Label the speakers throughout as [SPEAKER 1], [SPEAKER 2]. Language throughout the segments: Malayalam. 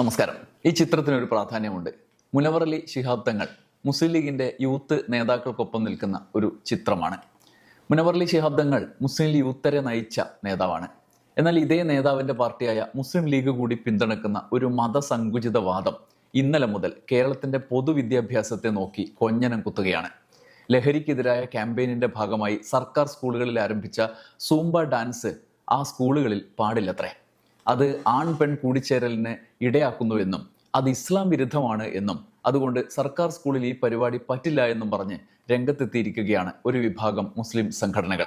[SPEAKER 1] നമസ്കാരം. ഈ ചിത്രത്തിന് ഒരു പ്രാധാന്യമുണ്ട്. മുനവറലി ശിഹാബ് തങ്ങൾ മുസ്ലിം ലീഗിന്റെ യൂത്ത് നേതാക്കൾക്കൊപ്പം നിൽക്കുന്ന ഒരു ചിത്രമാണ്. മുനവറലി ശിഹാബ് തങ്ങൾ മുസ്ലിം യൂത്തരെ നയിച്ച നേതാവാണ്. എന്നാൽ ഇതേ നേതാവിന്റെ പാർട്ടിയായ മുസ്ലിം ലീഗ് കൂടി പിന്തുണക്കുന്ന ഒരു മതസങ്കുചിത വാദം ഇന്നലെ മുതൽ കേരളത്തിന്റെ പൊതുവിദ്യാഭ്യാസത്തെ നോക്കി കൊഞ്ഞനം കുത്തുകയാണ്. ലഹരിക്കെതിരായ ക്യാമ്പയിനിന്റെ ഭാഗമായി സർക്കാർ സ്കൂളുകളിൽ ആരംഭിച്ച സൂംബ ഡാൻസ് ആ സ്കൂളുകളിൽ പാടില്ലത്രേ. അത് ആൺ പെൺ കൂടിച്ചേരലിന് ഇടയാക്കുന്നുവെന്നും അത് ഇസ്ലാം വിരുദ്ധമാണ് എന്നും അതുകൊണ്ട് സർക്കാർ സ്കൂളിൽ ഈ പരിപാടി പറ്റില്ല എന്നും പറഞ്ഞ് രംഗത്തെത്തിയിരിക്കുകയാണ് ഒരു വിഭാഗം മുസ്ലിം സംഘടനകൾ.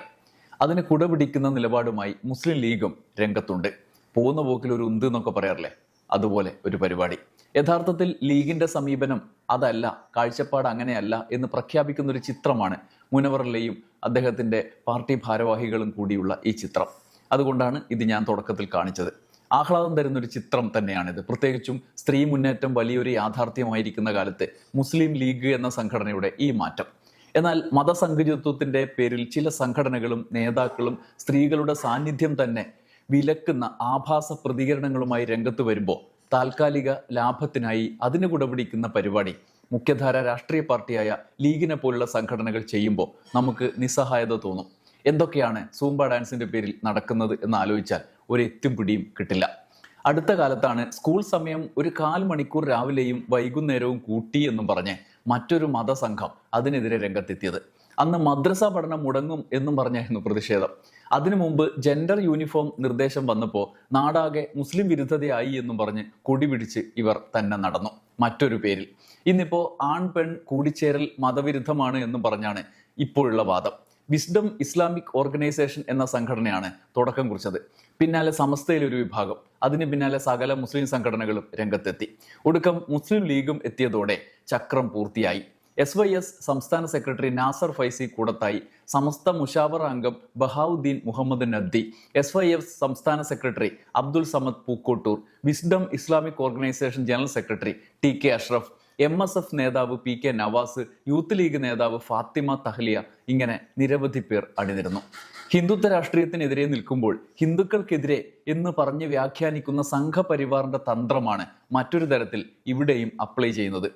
[SPEAKER 1] അതിന് കുടപിടിക്കുന്ന നിലപാടുമായി മുസ്ലിം ലീഗും രംഗത്തുണ്ട്. പോകുന്ന പോക്കിൽ ഒരു ഉന്ത് എന്നൊക്കെ പറയാറില്ലേ? അതുപോലെ ഒരു പരിപാടി. യഥാർത്ഥത്തിൽ ലീഗിന്റെ സമീപനം അതല്ല കാഴ്ചപ്പാട് അങ്ങനെയല്ല എന്ന് പ്രഖ്യാപിക്കുന്ന ഒരു ചിത്രമാണ് മുനവറിലെയും അദ്ദേഹത്തിന്റെ പാർട്ടി ഭാരവാഹികളും കൂടിയുള്ള ഈ ചിത്രം. അതുകൊണ്ടാണ് ഇത് ഞാൻ തുടക്കത്തിൽ കാണിച്ചത്. ആഹ്ലാദം തരുന്ന ഒരു ചിത്രം തന്നെയാണിത്. പ്രത്യേകിച്ചും സ്ത്രീ മുന്നേറ്റം വലിയൊരു യാഥാർത്ഥ്യമായിരിക്കുന്ന കാലത്ത് മുസ്ലിം ലീഗ് എന്ന സംഘടനയുടെ ഈ മാറ്റം. എന്നാൽ മതസംഘചിത്വത്തിന്റെ പേരിൽ ചില സംഘടനകളും നേതാക്കളും സ്ത്രീകളുടെ സാന്നിധ്യം തന്നെ വിലക്കുന്ന ആഭാസ പ്രതികരണങ്ങളുമായി രംഗത്ത് വരുമ്പോൾ താൽക്കാലിക ലാഭത്തിനായി അതിന് കുടപിടിക്കുന്ന പരിപാടി മുഖ്യധാര രാഷ്ട്രീയ പാർട്ടിയായ ലീഗിനെ പോലുള്ള സംഘടനകൾ ചെയ്യുമ്പോൾ നമുക്ക് നിസ്സഹായത തോന്നും. എന്തൊക്കെയാണ് സൂംബ ഡാൻസിന്റെ പേരിൽ നടക്കുന്നത് എന്ന് ആലോചിച്ചാൽ ഒരു എത്തും പിടിയും കിട്ടില്ല. അടുത്ത കാലത്താണ് സ്കൂൾ സമയം ഒരു കാൽ മണിക്കൂർ രാവിലെയും വൈകുന്നേരവും കൂട്ടി എന്നും പറഞ്ഞ് മറ്റൊരു മതസംഘം അതിനെതിരെ രംഗത്തെത്തിയത്. അന്ന് മദ്രസ പഠനം മുടങ്ങും എന്നും പറഞ്ഞായിരുന്നു പ്രതിഷേധം. അതിനു മുമ്പ് ജെൻഡർ യൂണിഫോം നിർദ്ദേശം വന്നപ്പോൾ നാടാകെ മുസ്ലിം വിരുദ്ധതയായി എന്നും പറഞ്ഞ് കൊടിപിടിച്ച് ഇവർ തന്നെ നടന്നു. മറ്റൊരു പേരിൽ. ഇന്നിപ്പോൾ ആൺ പെൺ കൂടിച്ചേരൽ മതവിരുദ്ധമാണ് എന്നും പറഞ്ഞാണ് ഇപ്പോഴുള്ള വാദം. വിസ്ഡം ഇസ്ലാമിക് ഓർഗനൈസേഷൻ എന്ന സംഘടനയാണ് തുടക്കം കുറിച്ചത്. പിന്നാലെ സമസ്തയിലെ ഒരു വിഭാഗം. അതിന് പിന്നാലെ സകല മുസ്ലിം സംഘടനകളും രംഗത്തെത്തി. ഒടുക്കം മുസ്ലിം ലീഗും എത്തിയതോടെ ചക്രം പൂർത്തിയായി. എസ് വൈ എസ് സംസ്ഥാന സെക്രട്ടറി നാസർ ഫൈസി കൂടത്തായി സമസ്ത മുഷാവർ അംഗം Bahauddeen Muhammad Nadvi S Y F സംസ്ഥാന secretary Abdul Samad Pookkottur wisdom Islamic organisation general secretary T K Ashraf M S F നേതാവ് P K Navas youth league നേതാവ് ഫാത്തിമ തഹ്ലിയ ഇങ്ങനെ നിരവധി പേർ അണിനിരുന്നു. ഹിന്ദുത്വ രാഷ്ട്രീയത്തിനെതിരെ നിൽക്കുമ്പോൾ ഹിന്ദുക്കൾക്കെതിരെ എന്ന് പറഞ്ഞ് വ്യാഖ്യാനിക്കുന്ന സംഘപരിവാറിന്റെ തന്ത്രമാണ് മറ്റൊരു തരത്തിൽ ഇവിടെയും അപ്ലൈ ചെയ്യുന്നത്.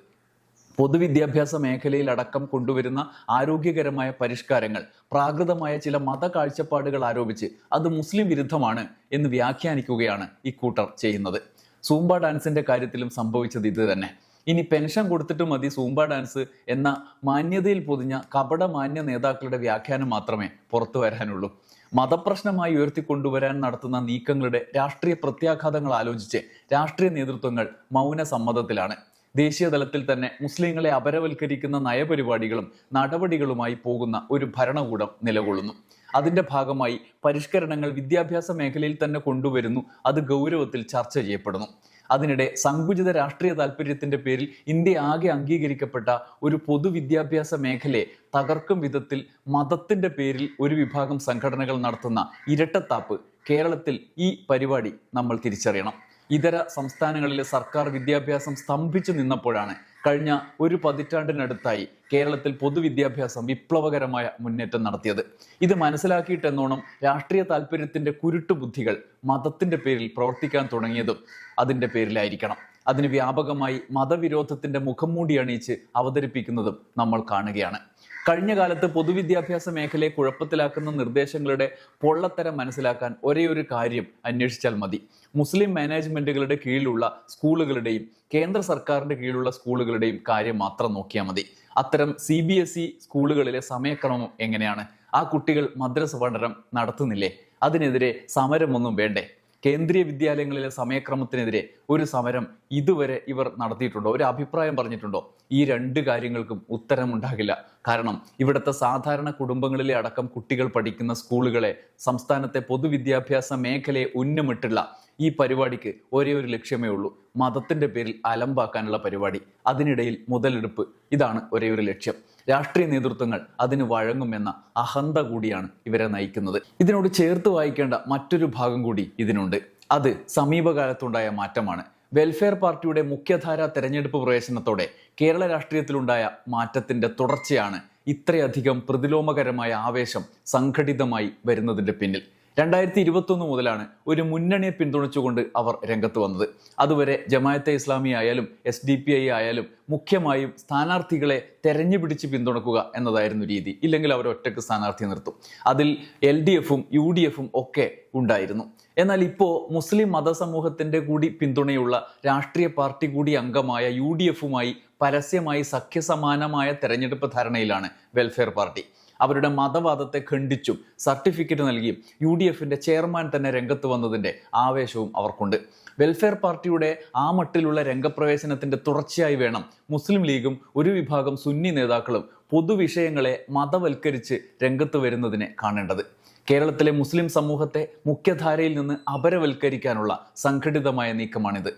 [SPEAKER 1] പൊതുവിദ്യാഭ്യാസ മേഖലയിൽ അടക്കം കൊണ്ടുവരുന്ന ആരോഗ്യകരമായ പരിഷ്കാരങ്ങൾ പ്രാകൃതമായ ചില മത കാഴ്ചപ്പാടുകൾ ആരോപിച്ച് അത് മുസ്ലിം വിരുദ്ധമാണ് എന്ന് വ്യാഖ്യാനിക്കുകയാണ് ഇക്കൂട്ടർ ചെയ്യുന്നത്. സൂംബ ഡാൻസിന്റെ കാര്യത്തിലും സംഭവിച്ചത് ഇത് തന്നെ. ഇനി പെൻഷൻ കൊടുത്തിട്ട് മതി സൂംബ ഡാൻസ് എന്ന മാന്യതയിൽ പൊതിഞ്ഞ കപട മാന്യ നേതാക്കളുടെ വ്യാഖ്യാനം മാത്രമേ പുറത്തു വരാനുള്ളൂ. മതപ്രശ്നമായി ഉയർത്തിക്കൊണ്ടുവരാൻ നടത്തുന്ന നീക്കങ്ങളുടെ രാഷ്ട്രീയ പ്രത്യാഘാതങ്ങൾ ആലോചിച്ച് രാഷ്ട്രീയ നേതൃത്വങ്ങൾ മൗന സമ്മതത്തിലാണ്. ദേശീയ തലത്തിൽ തന്നെ മുസ്ലിങ്ങളെ അപരവൽക്കരിക്കുന്ന നയപരിപാടികളും നടപടികളുമായി പോകുന്ന ഒരു ഭരണകൂടം നിലകൊള്ളുന്നു. അതിന്റെ ഭാഗമായി പരിഷ്കരണങ്ങൾ വിദ്യാഭ്യാസ മേഖലയിൽ തന്നെ കൊണ്ടുവരുന്നു. അത് ഗൗരവത്തിൽ ചർച്ച ചെയ്യപ്പെടുന്നു. അതിനിടെ സങ്കുചിത രാഷ്ട്രീയ താല്പര്യത്തിന്റെ പേരിൽ ഇന്ത്യ ആകെ അംഗീകരിക്കപ്പെട്ട ഒരു പൊതുവിദ്യാഭ്യാസ മേഖലയെ തകർക്കും വിധത്തിൽ മതത്തിന്റെ പേരിൽ ഒരു വിഭാഗം സംഘടനകൾ നടത്തുന്ന ഇരട്ടത്താപ്പ് കേരളത്തിൽ ഈ പരിപാടി നമ്മൾ തിരിച്ചറിയണം. ഇതര സംസ്ഥാനങ്ങളിലെ സർക്കാർ വിദ്യാഭ്യാസം സ്തംഭിച്ചു നിന്നപ്പോഴാണ് കഴിഞ്ഞ ഒരു പതിറ്റാണ്ടിനടുത്തായി കേരളത്തിൽ പൊതുവിദ്യാഭ്യാസം വിപ്ലവകരമായ മുന്നേറ്റം നടത്തിയത്. ഇത് മനസ്സിലാക്കിയിട്ടെന്നോണം രാഷ്ട്രീയ താല്പര്യത്തിന്റെ കുരുട്ടുബുദ്ധികൾ മതത്തിന്റെ പേരിൽ പ്രവർത്തിക്കാൻ തുടങ്ങിയതും അതിന്റെ പേരിലായിരിക്കണം. അതിന് വ്യാപകമായി മതവിരോധത്തിന്റെ മുഖംമൂടി അണിയിച്ച് അവതരിപ്പിക്കുന്നതും നമ്മൾ കാണുകയാണ്. കഴിഞ്ഞ കാലത്ത് പൊതുവിദ്യാഭ്യാസ മേഖലയെ കുഴപ്പത്തിലാക്കുന്ന നിർദ്ദേശങ്ങളുടെ പൊള്ളത്തരം മനസ്സിലാക്കാൻ ഒരേ ഒരു കാര്യം അന്വേഷിച്ചാൽ മതി. മുസ്ലിം മാനേജ്മെന്റുകളുടെ കീഴിലുള്ള സ്കൂളുകളുടെയും കേന്ദ്ര സർക്കാരിന്റെ കീഴിലുള്ള സ്കൂളുകളുടെയും കാര്യം മാത്രം നോക്കിയാൽ മതി. അത്തരം സി ബി എസ് ഇ സ്കൂളുകളിലെ സമയക്രമം എങ്ങനെയാണ്? ആ കുട്ടികൾ മദ്രസ പഠനം നടത്തുന്നില്ലേ? അതിനെതിരെ സമരമൊന്നും വേണ്ടേ? കേന്ദ്രീയ വിദ്യാലയങ്ങളിലെ സമയക്രമത്തിനെതിരെ ഒരു സമരം ഇതുവരെ ഇവർ നടത്തിയിട്ടുണ്ടോ? ഒരു അഭിപ്രായം പറഞ്ഞിട്ടുണ്ടോ? ഈ രണ്ട് കാര്യങ്ങൾക്കും ഉത്തരമുണ്ടാകില്ല. കാരണം ഇവിടുത്തെ സാധാരണ കുടുംബങ്ങളിലെ അടക്കം കുട്ടികൾ പഠിക്കുന്ന സ്കൂളുകളെ സംസ്ഥാനത്തെ പൊതുവിദ്യാഭ്യാസ മേഖലയെ ഉന്നമിട്ടുള്ള ഈ പരിപാടിക്ക് ഒരേ ഒരു ലക്ഷ്യമേ ഉള്ളൂ. മതത്തിന്റെ പേരിൽ അലമ്പാക്കാനുള്ള പരിപാടി. അതിനിടയിൽ മുതലെടുപ്പ്. ഇതാണ് ഒരേ ഒരു ലക്ഷ്യം. രാഷ്ട്രീയ നേതൃത്വങ്ങൾ അതിന് വഴങ്ങുമെന്ന അഹന്ത കൂടിയാണ് ഇവരെ നയിക്കുന്നത്. ഇതിനോട് ചേർത്ത് വായിക്കേണ്ട മറ്റൊരു ഭാഗം കൂടി ഇതിനുണ്ട്. അത് സമീപകാലത്തുണ്ടായ മാറ്റമാണ്. വെൽഫെയർ പാർട്ടിയുടെ മുഖ്യധാര തെരഞ്ഞെടുപ്പ് പ്രവേശനത്തോടെ കേരള രാഷ്ട്രീയത്തിലുണ്ടായ മാറ്റത്തിന്റെ തുടർച്ചയാണ് ഇത്രയധികം പ്രതിലോമകരമായ ആവേശം സംഘടിതമായി വരുന്നതിന്റെ പിന്നിൽ. രണ്ടായിരത്തി ഇരുപത്തൊന്ന് മുതലാണ് ഒരു മുന്നണിയെ പിന്തുണച്ചുകൊണ്ട് അവർ രംഗത്ത് വന്നത്. അതുവരെ ജമായത്തെ ഇസ്ലാമി ആയാലും എസ് ഡി പി ഐ ആയാലും മുഖ്യമായും സ്ഥാനാർത്ഥികളെ തെരഞ്ഞു പിടിച്ച് പിന്തുണക്കുക എന്നതായിരുന്നു രീതി. ഇല്ലെങ്കിൽ അവർ ഒറ്റയ്ക്ക് സ്ഥാനാർത്ഥി നിർത്തും. അതിൽ എൽ ഡി എഫും യു ഡി എഫും ഒക്കെ ഉണ്ടായിരുന്നു. എന്നാൽ ഇപ്പോൾ മുസ്ലിം മതസമൂഹത്തിന്റെ കൂടി പിന്തുണയുള്ള രാഷ്ട്രീയ പാർട്ടി കൂടി അംഗമായ യു ഡി എഫുമായി പരസ്യമായി സഖ്യസമാനമായ തെരഞ്ഞെടുപ്പ് ധാരണയിലാണ് വെൽഫെയർ പാർട്ടി. അവരുടെ മതവാദത്തെ ഖണ്ഡിച്ചും സർട്ടിഫിക്കറ്റ് നൽകിയും യു ഡി എഫിന്റെ ചെയർമാൻ തന്നെ രംഗത്ത് വന്നതിന്റെ ആവേശവും അവർക്കുണ്ട്. വെൽഫെയർ പാർട്ടിയുടെ ആ മട്ടിലുള്ള രംഗപ്രവേശനത്തിന്റെ തുടർച്ചയായി വേണം മുസ്ലിം ലീഗും ഒരു വിഭാഗം സുന്നി നേതാക്കളും പൊതുവിഷയങ്ങളെ മതവൽക്കരിച്ച് രംഗത്ത് വരുന്നതിനെ കാണേണ്ടത്. കേരളത്തിലെ മുസ്ലിം സമൂഹത്തെ മുഖ്യധാരയിൽ നിന്ന് അപരവൽക്കരിക്കാനുള്ള സംഘടിതമായ നീക്കമാണിത്.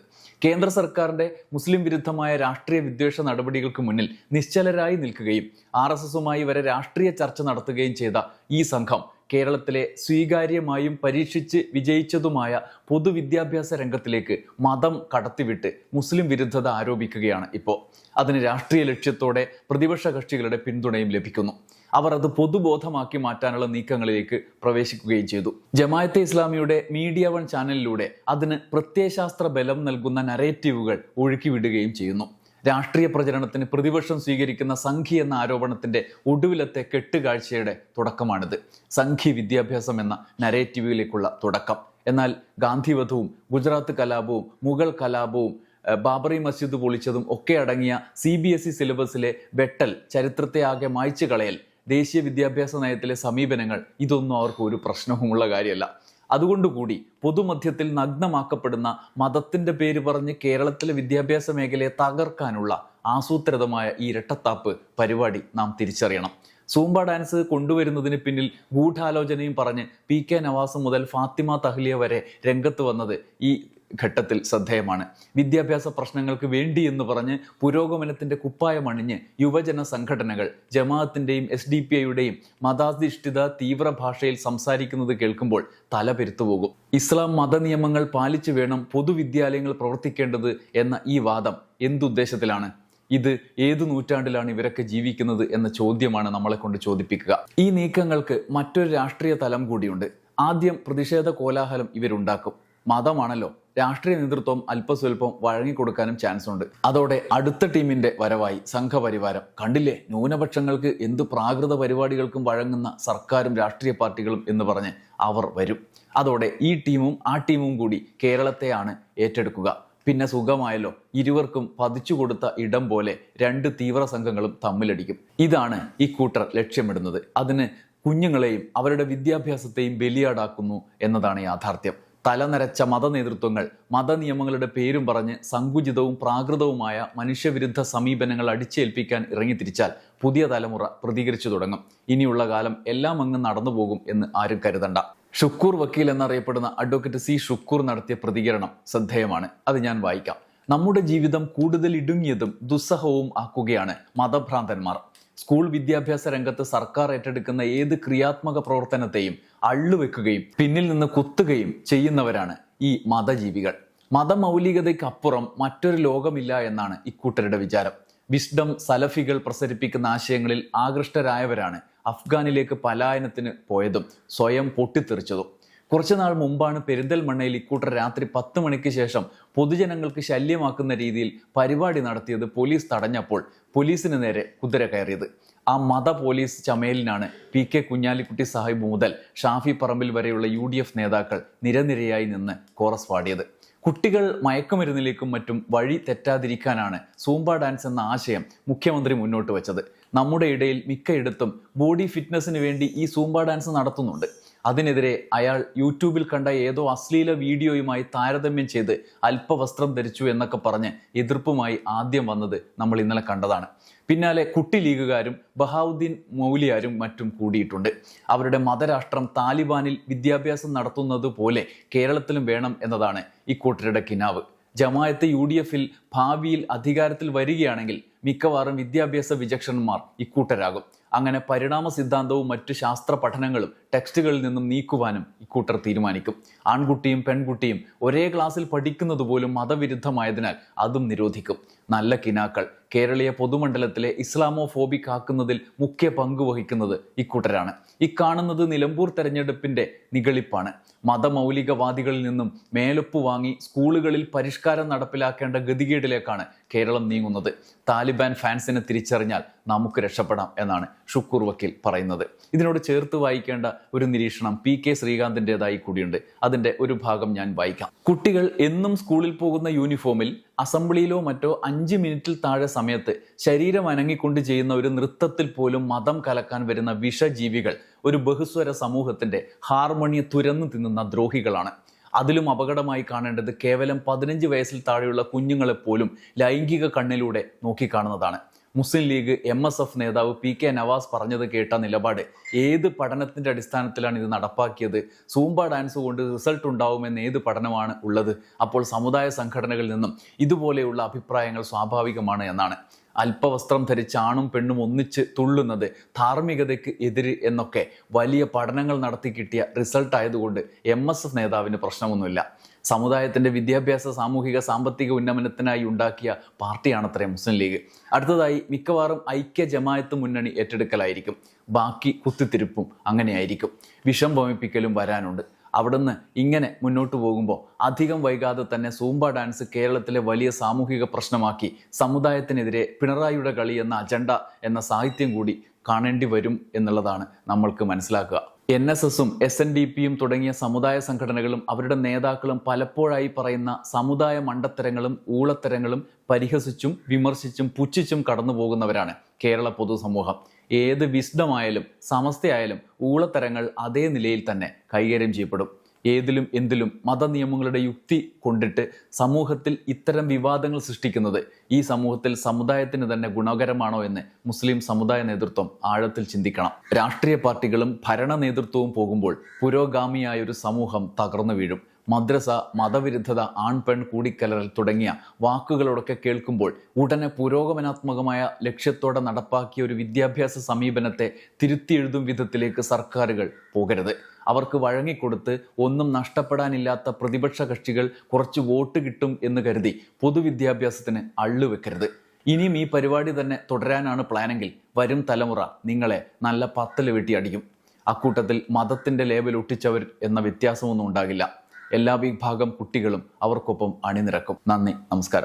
[SPEAKER 1] കേന്ദ്ര സർക്കാരിന്റെ മുസ്ലിം വിരുദ്ധമായ രാഷ്ട്രീയ വിദ്വേഷ നടപടികൾക്ക് മുന്നിൽ നിശ്ചലരായി നിൽക്കുകയും ആർ എസ് എസുമായി വരെ രാഷ്ട്രീയ ചർച്ച നടത്തുകയും ചെയ്ത ഈ സംഘം കേരളത്തിലെ സ്വീകാര്യമായും പരീക്ഷിച്ച് വിജയിച്ചതുമായ പൊതുവിദ്യാഭ്യാസ രംഗത്തിലേക്ക് മതം കടത്തിവിട്ട് മുസ്ലിം വിരുദ്ധത ആരോപിക്കുകയാണ് ഇപ്പോൾ. അതിന് രാഷ്ട്രീയ ലക്ഷ്യത്തോടെ പ്രതിപക്ഷ കക്ഷികളുടെ പിന്തുണയും ലഭിക്കുന്നു. അവർ അത് പൊതുബോധമാക്കി മാറ്റാനുള്ള നീക്കങ്ങളിലേക്ക് പ്രവേശിക്കുകയും ചെയ്തു. ജമായത്തെ ഇസ്ലാമിയുടെ മീഡിയ വൺ ചാനലിലൂടെ അതിന് പ്രത്യയശാസ്ത്ര ബലം നൽകുന്ന നരേറ്റീവുകൾ ഒഴുക്കിവിടുകയും ചെയ്യുന്നു. രാഷ്ട്രീയ പ്രചരണത്തിന് പ്രതിപക്ഷം സ്വീകരിക്കുന്ന സംഘി എന്ന ആരോപണത്തിന്റെ ഒടുവിലത്തെ കെട്ടുകാഴ്ചയുടെ തുടക്കമാണിത്. സംഘി വിദ്യാഭ്യാസം എന്ന നരേറ്റീവിലേക്കുള്ള തുടക്കം. എന്നാൽ ഗാന്ധിവധവും ഗുജറാത്ത് കലാപവും മുഗൾ കലാപവും ബാബറി മസ്ജിദ് പൊളിച്ചതും ഒക്കെ അടങ്ങിയ സി ബി എസ് ഇ സിലബസിലെ വെട്ടൽ ചരിത്രത്തെ ആകെ മായ്ച്ചു കളയൽ ദേശീയ വിദ്യാഭ്യാസ നയത്തിലെ സമീപനങ്ങൾ ഇതൊന്നും അവർക്ക് ഒരു പ്രശ്നവുമുള്ള കാര്യമല്ല. അതുകൊണ്ടുകൂടി പൊതുമധ്യത്തിൽ നഗ്നമാക്കപ്പെടുന്ന മതത്തിന്റെ പേര് പറഞ്ഞ് കേരളത്തിലെ വിദ്യാഭ്യാസ മേഖലയെ തകർക്കാനുള്ള ആസൂത്രിതമായ ഈ ഇരട്ടത്താപ്പ് പരിപാടി നാം തിരിച്ചറിയണം. സൂംബ ഡാൻസ് കൊണ്ടുവരുന്നതിന് പിന്നിൽ ഗൂഢാലോചനയും പറഞ്ഞ് പി കെ നവാസ് മുതൽ ഫാത്തിമ തഹ്ലിയ വരെ രംഗത്ത് വന്നത് ഈ ഘട്ടത്തിൽ ശ്രദ്ധേയമാണ്. വിദ്യാഭ്യാസ പ്രശ്നങ്ങൾക്ക് വേണ്ടി എന്ന് പറഞ്ഞ് പുരോഗമനത്തിന്റെ കുപ്പായം അണിഞ്ഞ് യുവജന സംഘടനകൾ ജമാഅത്തിന്റെയും എസ് ഡി പി ഐയുടെയും മതാധിഷ്ഠിത തീവ്ര ഭാഷയിൽ സംസാരിക്കുന്നത് കേൾക്കുമ്പോൾ തല പെരുത്തുപോകും ഇസ്ലാം മതനിയമങ്ങൾ പാലിച്ചു വേണം പൊതുവിദ്യാലയങ്ങൾ പ്രവർത്തിക്കേണ്ടത് എന്ന ഈ വാദം എന്തുദ്ദേശത്തിലാണ്? ഇത് ഏതു നൂറ്റാണ്ടിലാണ് ഇവരൊക്കെ ജീവിക്കുന്നത് എന്ന ചോദ്യമാണ് നമ്മളെ കൊണ്ട് ചോദിപ്പിക്കുക. ഈ നീക്കങ്ങൾക്ക് മറ്റൊരു രാഷ്ട്രീയ തലം കൂടിയുണ്ട്. ആദ്യം പ്രതിഷേധ കോലാഹലം ഇവരുണ്ടാക്കും. മതമാണല്ലോ. രാഷ്ട്രീയ നേതൃത്വം അല്പസ്വല്പം വഴങ്ങിക്കൊടുക്കാനും ചാൻസ് ഉണ്ട് അതോടെ അടുത്ത ടീമിന്റെ വരവായി സംഘപരിവാരം. കണ്ടില്ലേ? ന്യൂനപക്ഷങ്ങൾക്ക് എന്ത് പ്രാകൃത പരിപാടികൾക്കും വഴങ്ങുന്ന സർക്കാരും രാഷ്ട്രീയ പാർട്ടികളും എന്ന് പറഞ്ഞ് അവർ വരും. അതോടെ ഈ ടീമും ആ ടീമും കൂടി കേരളത്തെയാണ് ഏറ്റെടുക്കുക. പിന്നെ സുഖമായല്ലോ? ഇരുവർക്കും പതിച്ചു കൊടുത്ത ഇടം പോലെ രണ്ട് തീവ്ര സംഘങ്ങളും തമ്മിലടിക്കും. ഇതാണ് ഈ കൂട്ടർ ലക്ഷ്യമിടുന്നത്. അതിന് കുഞ്ഞുങ്ങളെയും അവരുടെ വിദ്യാഭ്യാസത്തെയും ബലിയാടാക്കുന്നു എന്നതാണ് യാഥാർത്ഥ്യം. തലനരച്ച മതനേതൃത്വങ്ങൾ മതനിയമങ്ങളുടെ പേരും പറഞ്ഞ് സങ്കുചിതവും പ്രാകൃതവുമായ മനുഷ്യവിരുദ്ധ സമീപനങ്ങൾ അടിച്ചേൽപ്പിക്കാൻ ഇറങ്ങിത്തിരിച്ചാൽ പുതിയ തലമുറ പ്രതികരിച്ചു തുടങ്ങും. ഇനിയുള്ള കാലം എല്ലാം അങ്ങ് നടന്നു പോകും എന്ന് ആരും കരുതണ്ട. ഷുക്കൂർ വക്കീൽ എന്നറിയപ്പെടുന്ന അഡ്വക്കേറ്റ് സി. ഷുക്കൂർ നടത്തിയ പ്രതികരണം ശ്രദ്ധേയമാണ്. അത് ഞാൻ വായിക്കാം. നമ്മുടെ ജീവിതം കൂടുതൽ ഇടുങ്ങിയതും ദുസ്സഹവും ആക്കുകയാണ് മതഭ്രാന്തന്മാർ. സ്കൂൾ വിദ്യാഭ്യാസ രംഗത്ത് സർക്കാർ ഏറ്റെടുക്കുന്ന ഏത് ക്രിയാത്മക പ്രവർത്തനത്തെയും അള്ളുവെക്കുകയും പിന്നിൽ നിന്ന് കുത്തുകയും ചെയ്യുന്നവരാണ് ഈ മതജീവികൾ. മതമൗലികതയ്ക്കപ്പുറം മറ്റൊരു ലോകമില്ല എന്നാണ് ഇക്കൂട്ടരുടെ വിചാരം. വിസ്ഡം സലഫികൾ പ്രസരിപ്പിക്കുന്ന ആശയങ്ങളിൽ ആകൃഷ്ടരായവരാണ് അഫ്ഗാനിലേക്ക് പലായനത്തിന് പോയതും സ്വയം പൊട്ടിത്തെറിച്ചതും. കുറച്ചുനാൾ മുമ്പാണ് പെരിന്തൽമണ്ണയിൽ ഇക്കൂട്ടർ രാത്രി പത്ത് മണിക്ക് ശേഷം പൊതുജനങ്ങൾക്ക് ശല്യമാക്കുന്ന രീതിയിൽ പരിപാടി നടത്തിയത് പോലീസ് തടഞ്ഞപ്പോൾ പോലീസിന് നേരെ കുതിര കയറിയത്. ആ മത പോലീസ് ചമയലിനാണ് പി കെ കുഞ്ഞാലിക്കുട്ടി സാഹിബ് മുതൽ ഷാഫി പറമ്പിൽ വരെയുള്ള യു ഡി എഫ് നേതാക്കൾ നിരനിരയായി നിന്ന് കോറസ് പാടിയത്. കുട്ടികൾ മയക്കുമരുന്നിലേക്കും മറ്റും വഴി തെറ്റാതിരിക്കാനാണ് സൂംബ ഡാൻസ് എന്ന ആശയം മുഖ്യമന്ത്രി മുന്നോട്ട് വെച്ചത്. നമ്മുടെ ഇടയിൽ മിക്കയിടത്തും ബോഡി ഫിറ്റ്നസിന് വേണ്ടി ഈ സൂംബ ഡാൻസ് നടത്തുന്നുണ്ട്. അതിനെതിരെ അയാൾ യൂട്യൂബിൽ കണ്ട ഏതോ അശ്ലീല വീഡിയോയുമായി താരതമ്യം ചെയ്ത് അല്പവസ്ത്രം ധരിച്ചു എന്നൊക്കെ പറഞ്ഞ് എതിർപ്പുമായി ആദ്യം വന്നത് നമ്മൾ ഇന്നലെ കണ്ടതാണ്. പിന്നാലെ കുട്ടി ലീഗുകാരും ബഹാവുദ്ദീൻ മൗലിയാരും മറ്റും കൂടിയിട്ടുണ്ട്. അവരുടെ മതരാഷ്ട്രം താലിബാനിൽ വിദ്യാഭ്യാസം നടത്തുന്നത് പോലെ കേരളത്തിലും വേണം എന്നതാണ് ഇക്കൂട്ടരുടെ കിനാവ്. ജമായത്ത് യു ഡി എഫിൽ ഭാവിയിൽ അധികാരത്തിൽ വരികയാണെങ്കിൽ മിക്കവാറും വിദ്യാഭ്യാസ വിചക്ഷണന്മാർ ഇക്കൂട്ടരാകും അങ്ങനെ പരിണാമ സിദ്ധാന്തവും മറ്റു ശാസ്ത്ര പഠനങ്ങളും ടെക്സ്റ്റുകളിൽ നിന്നും നീക്കുവാനും ഇക്കൂട്ടർ തീരുമാനിക്കും. ആൺകുട്ടിയും പെൺകുട്ടിയും ഒരേ ക്ലാസ്സിൽ പഠിക്കുന്നത് പോലും മതവിരുദ്ധമായതിനാൽ അതും നിരോധിക്കും. നല്ല കിനാക്കൾ കേരളീയ പൊതുമണ്ഡലത്തിലെ ഇസ്ലാമോ ഫോബിക് ആക്കുന്നതിൽ മുഖ്യ പങ്ക് വഹിക്കുന്നത് ഇക്കൂട്ടരാണ് ഇക്കാണുന്നത് നിലമ്പൂർ തെരഞ്ഞെടുപ്പിന്റെ നിഗളിപ്പാണ്. മതമൗലികവാദികളിൽ നിന്നും മേലൊപ്പ് വാങ്ങി സ്കൂളുകളിൽ പരിഷ്കാരം നടപ്പിലാക്കേണ്ട ഗതികേടിലേക്കാണ് കേരളം നീങ്ങുന്നത്. താലിബാൻ ഫാൻസിനെ തിരിച്ചറിഞ്ഞാൽ നമുക്ക് രക്ഷപ്പെടാം എന്നാണ് ഷുക്കൂർ വക്കീൽ പറയുന്നത്. ഇതിനോട് ചേർത്ത് വായിക്കേണ്ട ഒരു നിരീക്ഷണം പി കെ ശ്രീകാന്തിന്റെതായി കൂടിയുണ്ട്. അതിന്റെ ഒരു ഭാഗം ഞാൻ വായിക്കാം. കുട്ടികൾ എന്നും സ്കൂളിൽ പോകുന്ന യൂണിഫോമിൽ അസംബ്ലിയിലോ മറ്റോ അഞ്ച് മിനിറ്റിൽ താഴെ സമയത്ത് ശരീരം അനങ്ങിക്കൊണ്ട് ചെയ്യുന്ന ഒരു നൃത്തത്തിൽ പോലും മതം കലക്കാൻ വരുന്ന വിഷജീവികൾ ഒരു ബഹുസ്വര സമൂഹത്തിന്റെ ഹാർമോണിയെ തുരന്നു തിന്നുന്ന ദ്രോഹികളാണ്. അതിലും അപകടമായി കാണേണ്ടത് കേവലം പതിനഞ്ച് വയസ്സിൽ താഴെയുള്ള കുഞ്ഞുങ്ങളെപ്പോലും ലൈംഗിക കണ്ണിലൂടെ നോക്കിക്കാണുന്നതാണ്. Muslim League M S F നേതാവ് പി കെ നവാസ് പറഞ്ഞത് കേട്ട നിലപാട്. ഏത് പഠനത്തിന്റെ അടിസ്ഥാനത്തിലാണ് ഇത് നടപ്പാക്കിയത്? സൂംബ ഡാൻസ് കൊണ്ട് റിസൾട്ട് ഉണ്ടാവുമെന്ന് ഏത് പഠനമാണ് ഉള്ളത്? അപ്പോൾ സമുദായ സംഘടനകളിൽ നിന്നും ഇതുപോലെയുള്ള അഭിപ്രായങ്ങൾ സ്വാഭാവികമാണ് എന്നാണ്. അല്പവസ്ത്രം ധരിച്ച് ആണും പെണ്ണും ഒന്നിച്ച് തുള്ളുന്നത് ധാർമ്മികതയ്ക്ക് എതിര് എന്നൊക്കെ വലിയ പഠനങ്ങൾ നടത്തി കിട്ടിയ റിസൾട്ട് ആയതുകൊണ്ട് എം എസ് എഫ് നേതാവിന് പ്രശ്നമൊന്നുമില്ല. സമുദായത്തിന്റെ വിദ്യാഭ്യാസ സാമൂഹിക സാമ്പത്തിക ഉന്നമനത്തിനായി ഉണ്ടാക്കിയ പാർട്ടിയാണത്രേ മുസ്ലിം ലീഗ്. അടുത്തതായി മിക്കവാറും ഐക്യ ജമായത്ത് മുന്നണി ഏറ്റെടുക്കലായിരിക്കും. ബാക്കി കുത്തിത്തിരിപ്പും അങ്ങനെയായിരിക്കും. വിഷം വമിപ്പിക്കലും വരാനുണ്ട്. അവിടുന്ന് ഇങ്ങനെ മുന്നോട്ട് പോകുമ്പോൾ അധികം വൈകാതെ തന്നെ സൂംബ ഡാൻസ് കേരളത്തിലെ വലിയ സാമൂഹിക പ്രശ്നമാക്കി സമുദായത്തിനെതിരെ പിണറായിയുടെ കളി എന്ന അജണ്ട എന്ന സാഹിത്യം കൂടി കാണേണ്ടി വരും എന്നുള്ളതാണ് നമ്മൾക്ക് മനസ്സിലാക്കുക. എൻ എസ് എസും എസ് എൻ ഡി പിയും തുടങ്ങിയ സമുദായ സംഘടനകളും അവരുടെ നേതാക്കളും പലപ്പോഴായി പറയുന്ന സമുദായ മണ്ടത്തരങ്ങളും ഊളത്തരങ്ങളും പരിഹസിച്ചും വിമർശിച്ചും പുച്ഛിച്ചും കടന്നു പോകുന്നവരാണ് കേരള പൊതുസമൂഹം. ഏത് വിശുദ്ധമായാലും സമസ്തയായാലും ഊളത്തരങ്ങൾ അതേ നിലയിൽ തന്നെ കൈകാര്യം ചെയ്യപ്പെടും. ഏതിലും എന്തിലും മതനിയമങ്ങളുടെ യുക്തി കൊണ്ടിട്ട് സമൂഹത്തിൽ ഇത്തരം വിവാദങ്ങൾ സൃഷ്ടിക്കുന്നത് ഈ സമൂഹത്തിൽ സമുദായത്തിന് തന്നെ ഗുണകരമാണോ എന്ന് മുസ്ലിം സമുദായ നേതൃത്വം ആഴത്തിൽ ചിന്തിക്കണം. രാഷ്ട്രീയ പാർട്ടികളും ഭരണ നേതൃത്വവും പോകുമ്പോൾ പുരോഗാമിയായ ഒരു സമൂഹം തകർന്നു വീഴും. മദ്രസ മതവിരുദ്ധത ആൺ പെൺ കൂടിക്കലറൽ തുടങ്ങിയ വാക്കുകളൊക്കെ കേൾക്കുമ്പോൾ ഉടനെ പുരോഗമനാത്മകമായ ലക്ഷ്യത്തോടെ നടപ്പാക്കിയ ഒരു വിദ്യാഭ്യാസ സമീപനത്തെ തിരുത്തിയെഴുതും വിധത്തിലേക്ക് സർക്കാരുകൾ പോകരുത്. അവർക്ക് വഴങ്ങിക്കൊടുത്ത് ഒന്നും നഷ്ടപ്പെടാനില്ലാത്ത പ്രതിപക്ഷ കക്ഷികൾ കുറച്ച് വോട്ട് കിട്ടും എന്ന് കരുതി പൊതുവിദ്യാഭ്യാസത്തിന് അള്ളുവെക്കരുത് ഇനിയും ഈ പരിപാടി തന്നെ തുടരാനാണ് പ്ലാനെങ്കിൽ വരും തലമുറ നിങ്ങളെ നല്ല പത്തൽ വെട്ടി അടിക്കും. അക്കൂട്ടത്തിൽ മതത്തിന്റെ ലേബൽ ഒട്ടിച്ചവർ എന്ന വ്യത്യാസമൊന്നും ഉണ്ടാകില്ല. എല്ലാ വിഭാഗം കുട്ടികളും അവർക്കൊപ്പം അണിനിരക്കും. നന്ദി. നമസ്കാരം.